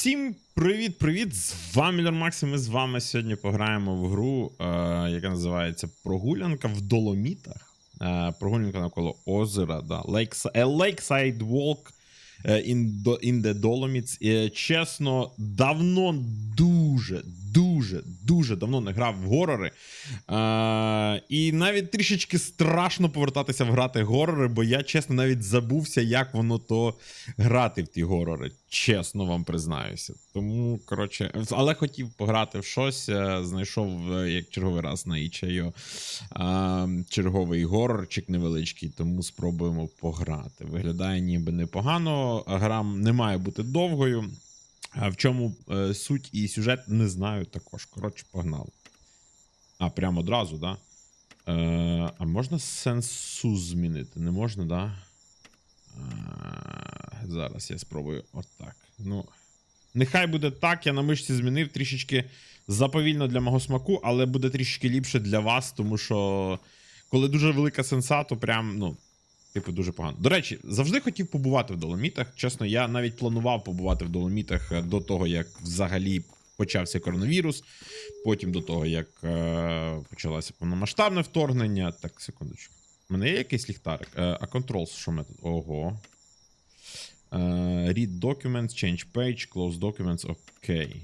Всім привіт-привіт! З вами Лер Макс, і ми з вами сьогодні пограємо в гру, е, яка називається Прогулянка в Доломітах. Е, прогулянка навколо озера, да. Lakeside Walk in, the Dolomites. Чесно, давно дуже, дуже, дуже давно не грав в горори. Е, і навіть трішечки страшно повертатися в грати горори, бо я, чесно, навіть забувся, як воно то грати в ті горори. Чесно вам признаюся. Тому, коротше, але хотів пограти в щось. е, Знайшов е, як черговий раз на ічею черговий горорчик невеличкий, тому спробуємо пограти. Виглядає ніби непогано. Гра не має бути довгою. А в чому е, суть і сюжет не знаю також. Коротше, погнали. А, прямо одразу, да? Е, а можна сенсу змінити? Не можна, да? Е, зараз я спробую отак. Ну, нехай буде так, я на мишці змінив трішечки заповільно для мого смаку, але буде трішечки ліпше для вас, тому що коли дуже велика сенса, то прям, ну, типу, дуже погано. До речі, завжди хотів побувати в Доломітах. Чесно, я навіть планував побувати в Доломітах е, до того, як взагалі почався коронавірус. Потім до того, як е, почалося повномасштабне вторгнення. Так, секундочку. У мене є якийсь ліхтарик? Е, а controls, що ми тут? Ого. Е, read documents, change page, close documents, окей.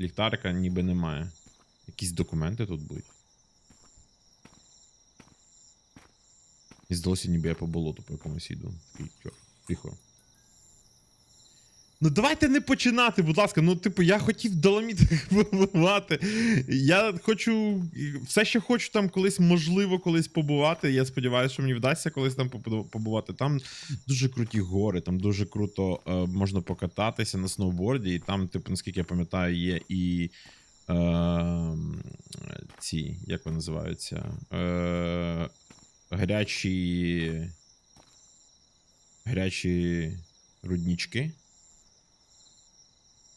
Ліхтарика ніби немає. Якісь документи тут будуть. І здалося, ніби я по болоту по якомусь тьо, Тихо. Ну давайте не починати, будь ласка. Ну, типу, я хотів доломіти побувати. Я хочу. Все, що хочу там колись, можливо, колись побувати. Я сподіваюся, що мені вдасться колись там побувати. Там дуже круті гори, там дуже круто е, можна покататися на сноуборді. І там, типу, наскільки я пам'ятаю, є і. Е, ці, як вони називаються? Е, гарячі. Гарячі руднічки.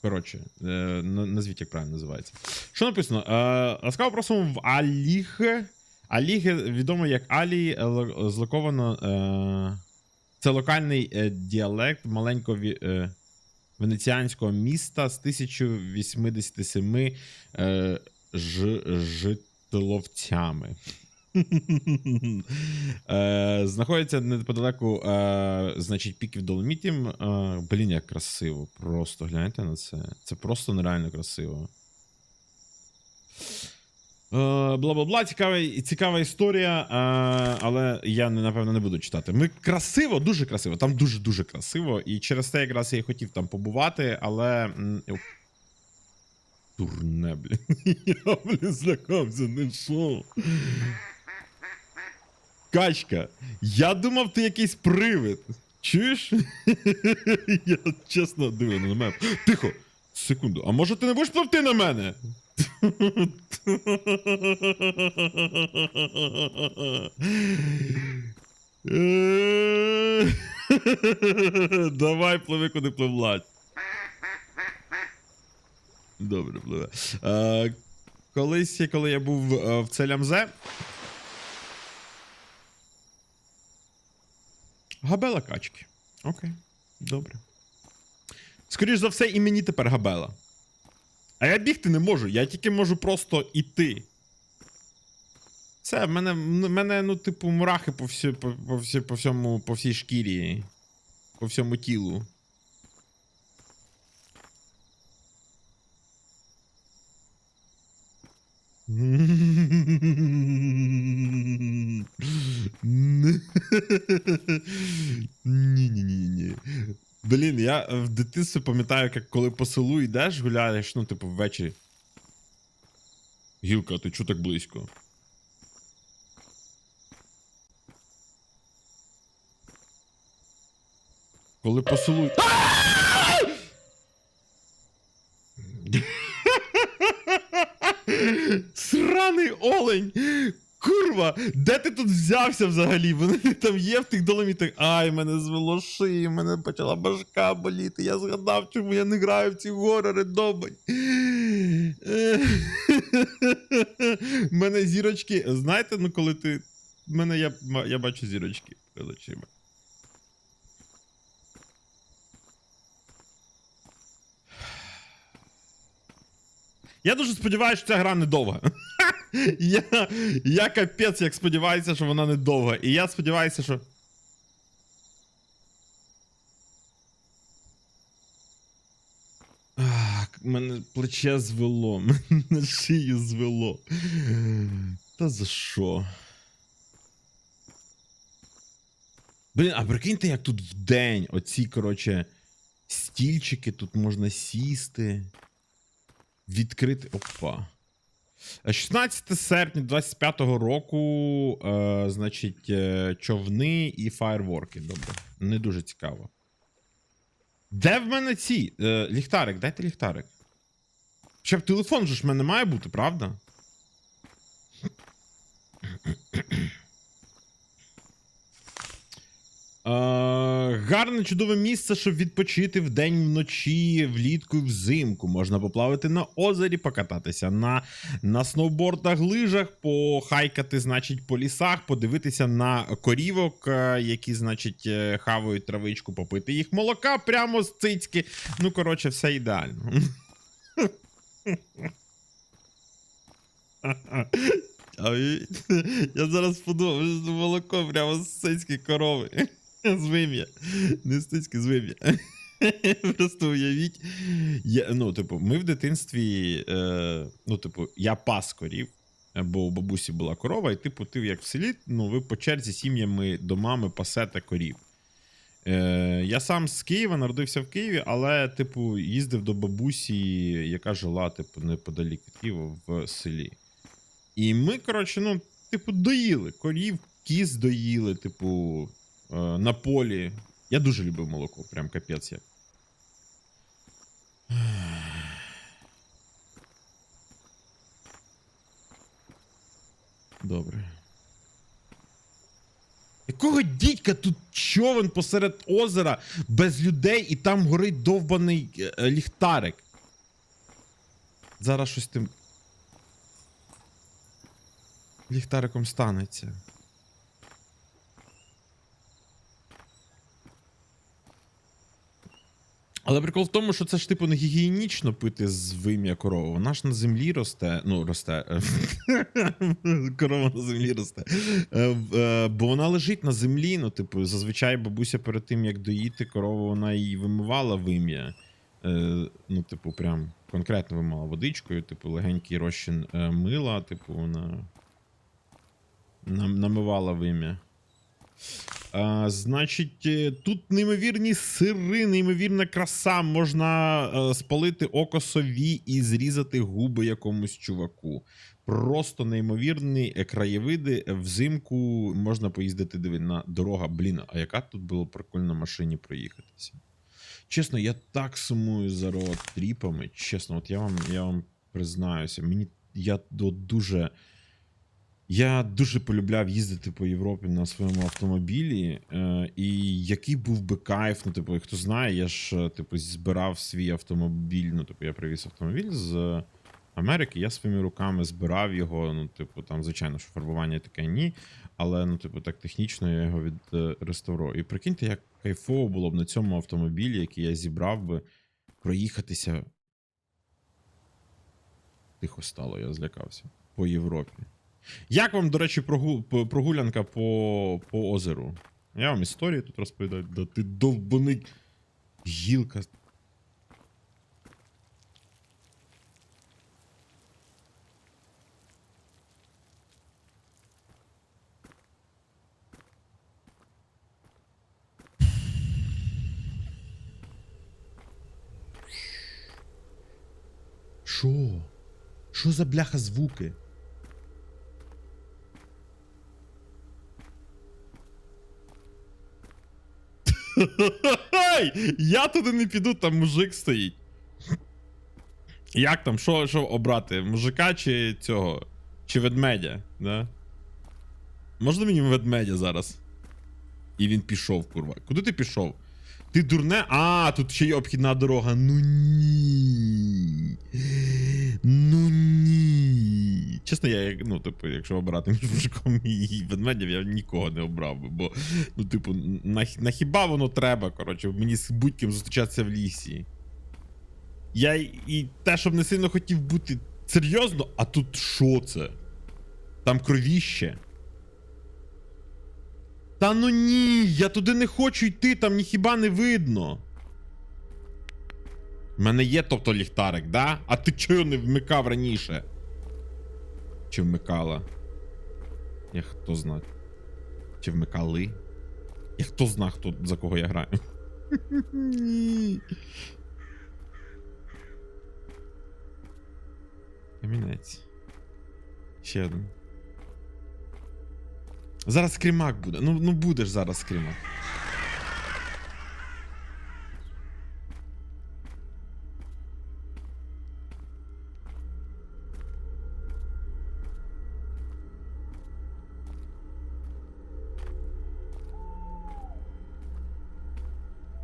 Коротше, е, назвіть, як правильно називається. Що написано? Е, ласкаво просимо в Аліг. Аліг відомо як Алі, е, злоковано. Е, це локальний е, діалект маленького е, венеціанського міста з 1087 е, ж, жителовцями. Е, знаходиться неподалеку, е, значить, піків Доломітів. Е, блін, як красиво. Просто гляньте на це. Це просто нереально красиво. Е, Бла-бла-бла, цікава, цікава історія, е, але я напевно не буду читати. Ми красиво, дуже красиво. Там дуже-дуже красиво. І через те якраз я і хотів там побувати, але. Дурне, блін. Я, блін, злякався, не що. Качка, я думав, ти якийсь привид. Чуєш? Я чесно дивив на мене. Тихо! Секунду, а може ти не будеш пливти на мене? Давай пливи, куди пливлать. Добре, пливе. Е, Колись, коли я був е, в Целямзе, Габела качки. Окей, добре. Скоріш за все, і мені тепер габела. А я бігти не можу, я тільки можу просто іти. Це в мене, мене, ну, типу, мурахи по, всі, по, по, всі, по, всьому, по всій шкірі, по всьому тілу. Ні-ні-ні. Блін, я в дитинстві пам'ятаю, як коли по селу йдеш, гуляєш, ну, типу, ввечері. Гілка, ти чого так близько? Коли по селу. Сраний олень! Курва! Де ти тут взявся взагалі? Вони там є в тих доломітах. Ай, мене звело шиї, мене почала башка боліти. Я згадав, чому я не граю в ці горори, добань. Мене зірочки. Знаєте, ну коли ти. Мене я, я бачу зірочки перед очима. Я дуже сподіваюся, що ця гра недовга. я, я капець, як сподіваюся, що вона недовга. І я сподіваюся, що. Ах, мене плече звело, мене шию звело. Та за що? Блін, а прикиньте, як тут вдень оці, коротше, стільчики, тут можна сісти. Відкрити. Опа. Е, 16 серпня 25-го року, е, значить, е, човни і фаєрворки. Добре. Не дуже цікаво. Де в мене ці? Е, ліхтарик, дайте ліхтарик. Ще б телефон же ж в мене має бути, правда? Е, гарне чудове місце, щоб відпочити вдень, вночі, влітку і взимку. Можна поплавати на озері, покататися на, на сноубордах, лижах, похайкати, значить, по лісах, подивитися на корівок, е, які, значить, е, хавають травичку, попити їх молока прямо з цицьки. Ну, коротше, все ідеально. Я зараз подумав, що молоко прямо з цицьки корови. З вим'я. Не з цицьки, з вим'я. Просто уявіть. Я, ну, типу, ми в дитинстві. Е, ну, типу, я пас корів, бо у бабусі була корова, і типу, ти як в селі, ну, ви по черзі сім'ями домами пасете корів. Е, я сам з Києва народився в Києві, але, типу, їздив до бабусі, яка жила, типу, неподалік від Києва в селі. І ми, коротше, ну, типу, доїли корів, кіз доїли, типу, на полі. Я дуже любив молоко, прям капець як. Добре. Якого дідька тут човен посеред озера без людей і там горить довбаний е, е, ліхтарик? Зараз щось тим. Ліхтариком станеться. Але прикол в тому, що це ж типу не гігієнічно пити з вим'я корови. Вона ж на землі росте. Ну, росте. Корова на землі росте. Е, е, Бо вона лежить на землі. Ну, типу, зазвичай бабуся перед тим, як доїти корову, вона її вимивала вим'я. Е, Ну, типу, прям конкретно вимивала водичкою, типу, легенький розчин мила, типу, вона намивала вим'я. А, значить, е, тут неймовірні сири, неймовірна краса. Можна е, спалити око сові і зрізати губи якомусь чуваку. Просто неймовірні краєвиди. Взимку можна поїздити диви, на дорога. Блін, а яка тут було прикольно на машині проїхатися? Чесно, я так сумую за роад-тріпами. Чесно, от я вам, я вам признаюся, мені я дуже. Я дуже полюбляв їздити по Європі на своєму автомобілі. Е, і який був би кайф, ну, типу, хто знає, я ж е, типу, збирав свій автомобіль. Ну, типу, я привіз автомобіль з Америки, я своїми руками збирав його. Ну, типу, там, звичайно, що фарбування таке ні. Але, ну, типу, так технічно я його відреставрував. І прикиньте, як кайфово було б на цьому автомобілі, який я зібрав би, проїхатися. Тихо стало, я злякався. По Європі. Як вам, до речі, прогулянка по... по озеру? Я вам історію тут розповідаю. Да ти довбаний гілка. Що? Що за бляха звуки? Я туди не піду, там мужик стоїть. Як там? Що, що обрати? Мужика чи цього? Чи ведмедя? Да? Можна мені ведмедя зараз? І він пішов, курва. Куди ти пішов? Ти дурне? А, тут ще є обхідна дорога. Ну ні. Ну ні. Чесно, я, ну, типу, якщо обирати між мужиком і ведмедів, я нікого не обрав би, бо, ну, типу, на, на хіба воно треба, коротше, мені з будь-ким зустрічатися в лісі. Я і те, щоб не сильно хотів бути Серйозно? А тут що це? Там кровіще. Та ну ні, я туди не хочу йти, там ніхіба не видно. У мене є тобто ліхтарик, да? А ти чого не вмикав раніше? Чи вмикала? Я хто зна. Чи вмикали? Я хто зна, хто за кого я граю? Камінець. Ще один. Зараз скрімак буде. Ну, ну будеш зараз скрімак.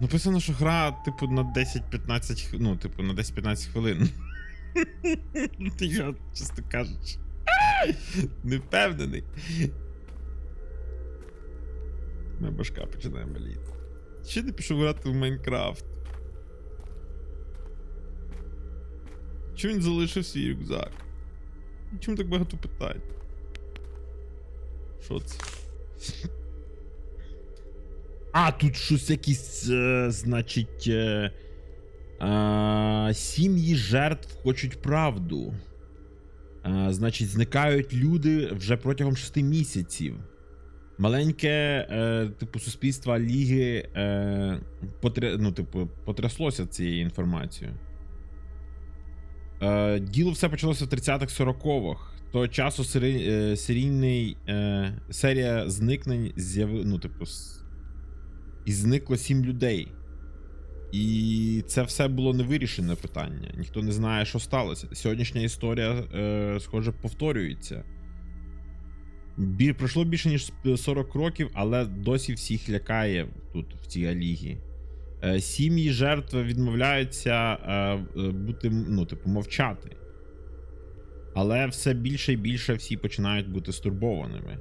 Написано, що гра, типу, на 10-15 хвилин. Ну, типу, на 10-15 хвилин. Я, чесно кажучи. Не впевнений. Моя башка починає боліти. Ще не пішов грати в Майнкрафт. Чому він залишив свій рюкзак? Чому так багато питань? Що це? А, тут щось якісь, е, значить. Е, е, сім'ї жертв хочуть правду. Е, значить, зникають люди вже протягом 6 місяців. Маленьке, е, типу, суспільство Ліги е, потря... ну, типу, потряслося цією інформацією. Е, діло все почалося в 30-х 40-х. Того часу сери... е, серійний е, серія зникнень з'яви... ну, типу, і зникло сім людей. І це все було невирішене питання. Ніхто не знає, що сталося. Сьогоднішня історія, е, схоже, повторюється. Бі... Пройшло більше ніж 40 років, але досі всіх лякає тут, в цій алігі. Е, сім'ї жертв відмовляються е, е, бути, ну, типу, мовчати. Але все більше і більше всі починають бути стурбованими.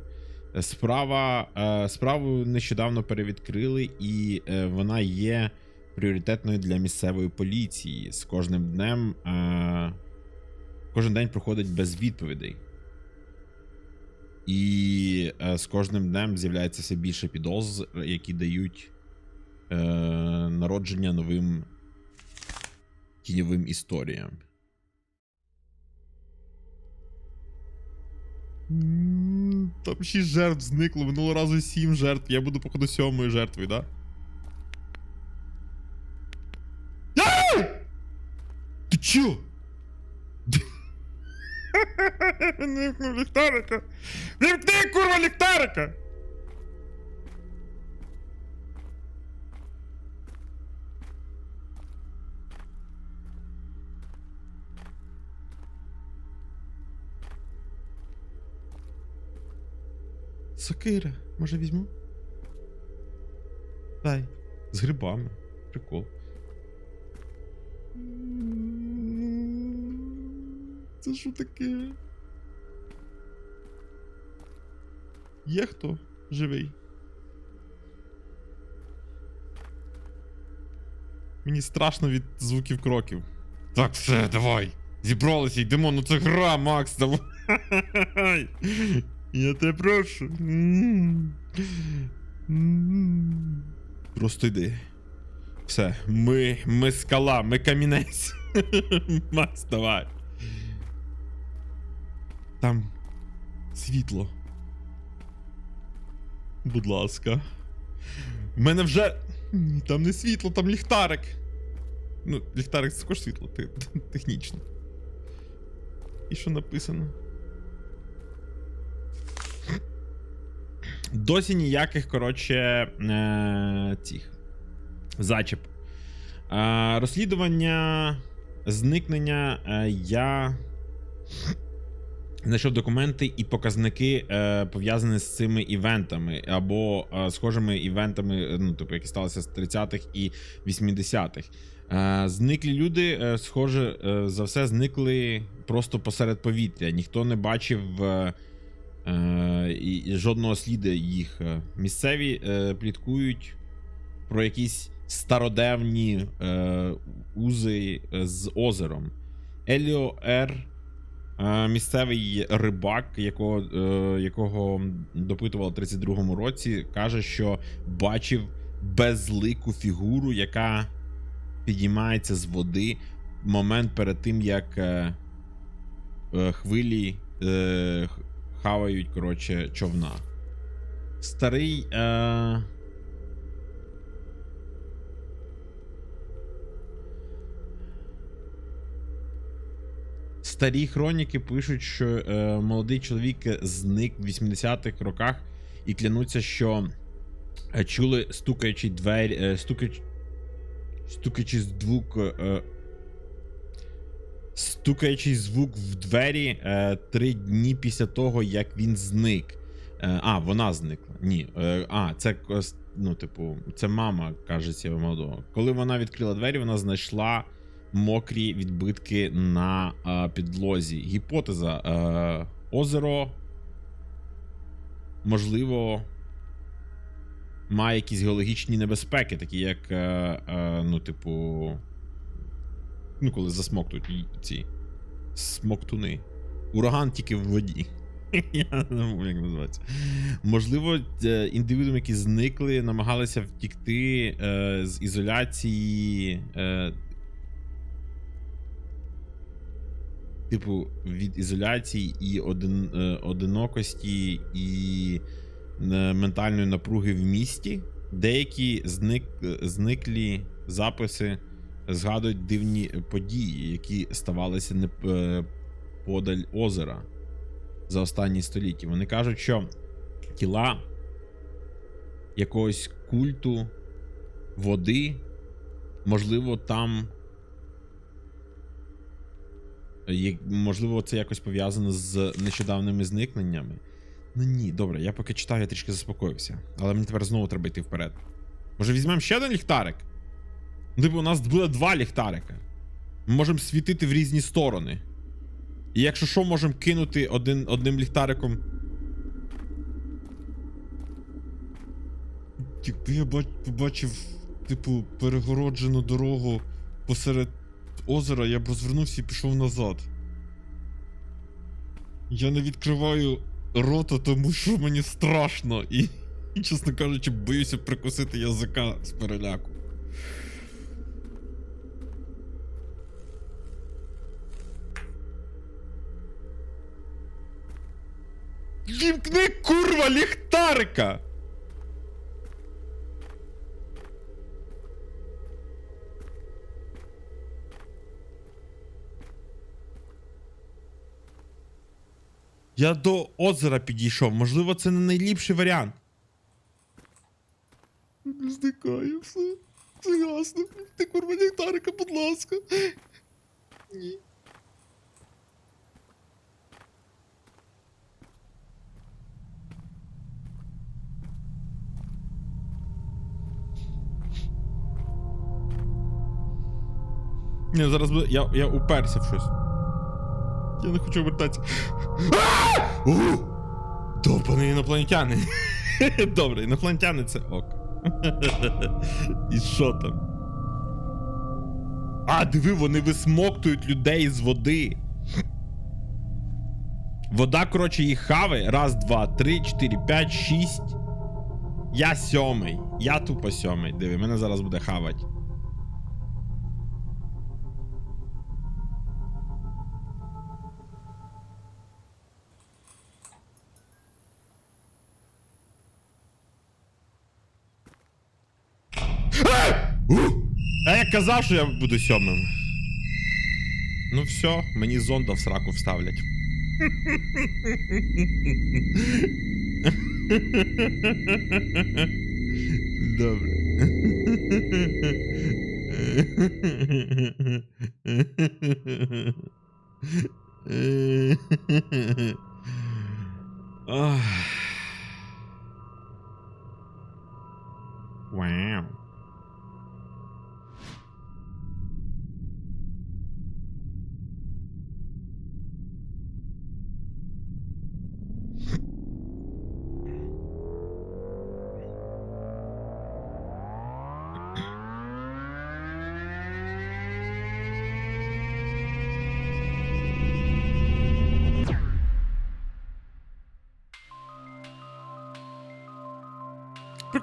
Справа, е, справу нещодавно перевідкрили, і е, вона є пріоритетною для місцевої поліції. З кожним днем. Е, кожен день проходить без відповідей. І з кожним днем з'являється все більше підозр, які дають народження новим тіньовим історіям. Там шість жертв зникло, минулого разу сім жертв. Я буду, походу, сьомою жертвою, да? Ти чо? Не вімкнув ліхтарика. Вимкни, курва, ліхтарика! Сокира, може візьму? Дай. З грибами. Прикол. Це що таке? Є хто живий? Мені страшно від звуків кроків. Так, все, давай. Зібралися, йдемо, ну це гра, Макс, давай. Я тебе прошу. Просто йди. Все, ми, ми скала, ми камінець. Макс, давай. Там світло. Будь ласка. У мене вже. Там не світло, там ліхтарик. Ну, ліхтарик це також світло, те- технічно. І що написано? Досі ніяких, коротше, е- цих зачіп. Е- розслідування зникнення е- я знайшов документи і показники пов'язані з цими івентами або схожими івентами, ну, типу, які сталися з 30-х і 80-х. Е, зниклі люди, схоже, за все зникли просто посеред повітря. Ніхто не бачив і, і жодного сліду їх. Е, Місцеві е, пліткують про якісь стародавні е, узи е, з озером. Еліо Р. Е, Місцевий рибак, якого, е, якого допитували в 32-му році, каже, що бачив безлику фігуру, яка підіймається з води момент перед тим, як е, е, хвилі е, хавають, коротше, човна. Старий. Е... Старі хроніки пишуть, що е, молодий чоловік зник в 80-х роках і клянуться, що е, чули стукаючи двері, е, стукаючи, стукаючи звук. Е, стукаючий звук в двері е, три дні після того, як він зник. Е, а, вона зникла. Ні. Е, а, це ну, типу, це мама, каже цього молодого. Коли вона відкрила двері, вона знайшла мокрі відбитки на е, підлозі. Гіпотеза. Е, озеро. Можливо. Має якісь геологічні небезпеки, такі як, е, е, ну, типу. Ну, коли засмоктують ці смоктуни. Ураган тільки в воді. Я не знаю, як називається. Можливо, е, індивідуми, які зникли, намагалися втікти е, з ізоляції. Е, типу, від ізоляції і один, е, одинокості і е, ментальної напруги в місті. Деякі зник, е, зниклі записи згадують дивні події, які ставалися неподаль озера за останні століття. Вони кажуть, що тіла якогось культу води, можливо, там. Можливо, це якось пов'язано з нещодавними зникненнями. Ну ні, добре, я поки читаю, я трішки заспокоївся. Але мені тепер знову треба йти вперед. Може, візьмемо ще один ліхтарик? Типу, у нас буде два ліхтарика. Ми можемо світити в різні сторони. І якщо що, можемо кинути один, одним ліхтариком. Якби я бач- побачив, типу, перегороджену дорогу посеред озера, я б розвернувся і пішов назад. Я не відкриваю рота, тому що мені страшно і чесно кажучи, боюся прикусити язика з переляку. Вімкни, курва, ліхтарика! Я до озера підійшов. Можливо, це не найліпший варіант. Зникає все. Це ясно. Ти курва ліхтарика, будь ласка. Ні. Ні, зараз буде. Я, я уперся в щось. Я не хочу вертатися. Довбаний інопланетяни. Добре, інопланетяни це ок. І що там? А, диви, вони висмоктують людей з води. Вода, коротше, їх хаває. Раз, два, три, чотири, п'ять, шість. Я сьомий. Я тупо сьомий. Диви, мене зараз буде хавать. Казав, що я буду сьомим. Ну все, мені зонда в сраку вставлять. Добре. Ах.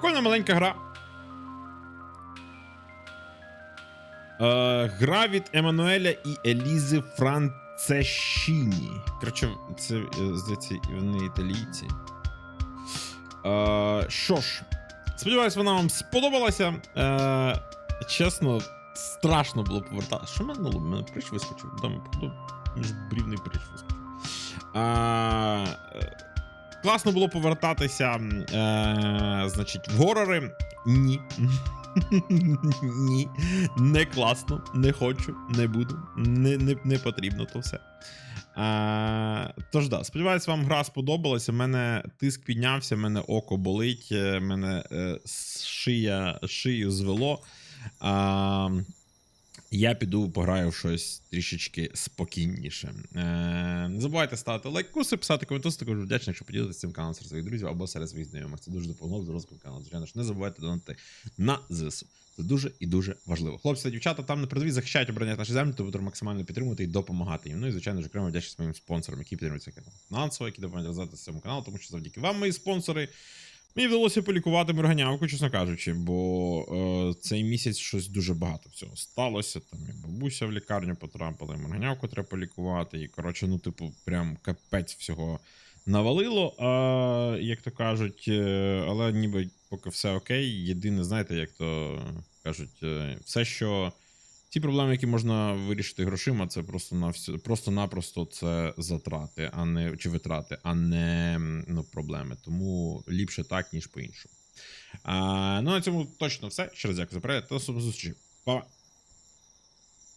Прикольна маленька гра. Е, гра від Еммануеля і Елізи Францешіні. Коротше, це, е, здається, вони італійці. Е, що ж, сподіваюсь, вона вам сподобалася. Е, чесно, страшно було повертатися. Що мене налом? Мене прич вискочив. Там, походу, міжбрівний прич вискочив. Е, е, класно було повертатися, е, значить, в горори. Ні. Ні. Не класно, не хочу, не буду, не, не, не потрібно то все. А, тож да, сподіваюсь, вам гра сподобалася. Мене тиск піднявся, мене око болить, е, мене е, шия, шию звело. А, я піду пограю в щось трішечки спокійніше. Е, не забувайте ставити лайкуси, писати коментуси, також вдячний, якщо поділитися цим каналом серед своїх друзів або серед своїх знайомих. Це дуже допомогло в розвитку каналу. Звичайно ж, не забувайте донати на ЗСУ. Це дуже і дуже важливо. Хлопці та дівчата там на передовій захищають обороняють наші землі, тому треба максимально підтримувати і допомагати їм. Ну і звичайно ж окремо вдячність своїм спонсорам, які підтримують цей канал. Фінансово, які допомагають розвиватися цьому каналу, тому що завдяки вам, мої спонсори, мені вдалося полікувати морганявку, чесно кажучи, бо е, цей місяць щось дуже багато всього сталося. Там і бабуся в лікарню потрапила, і морганявку треба полікувати. І коротше, ну, типу, прям капець всього навалило, а, як то кажуть, е, але ніби поки все окей. Єдине, знаєте, як то кажуть, е, все, що. Ті проблеми, які можна вирішити грошима, це просто на всю, просто-напросто це затрати, а не чи витрати, а не ну, проблеми. Тому ліпше так, ніж по-іншому. Ну на цьому точно все. Ще раз дякую за перегляд. Та зустрічі. Па!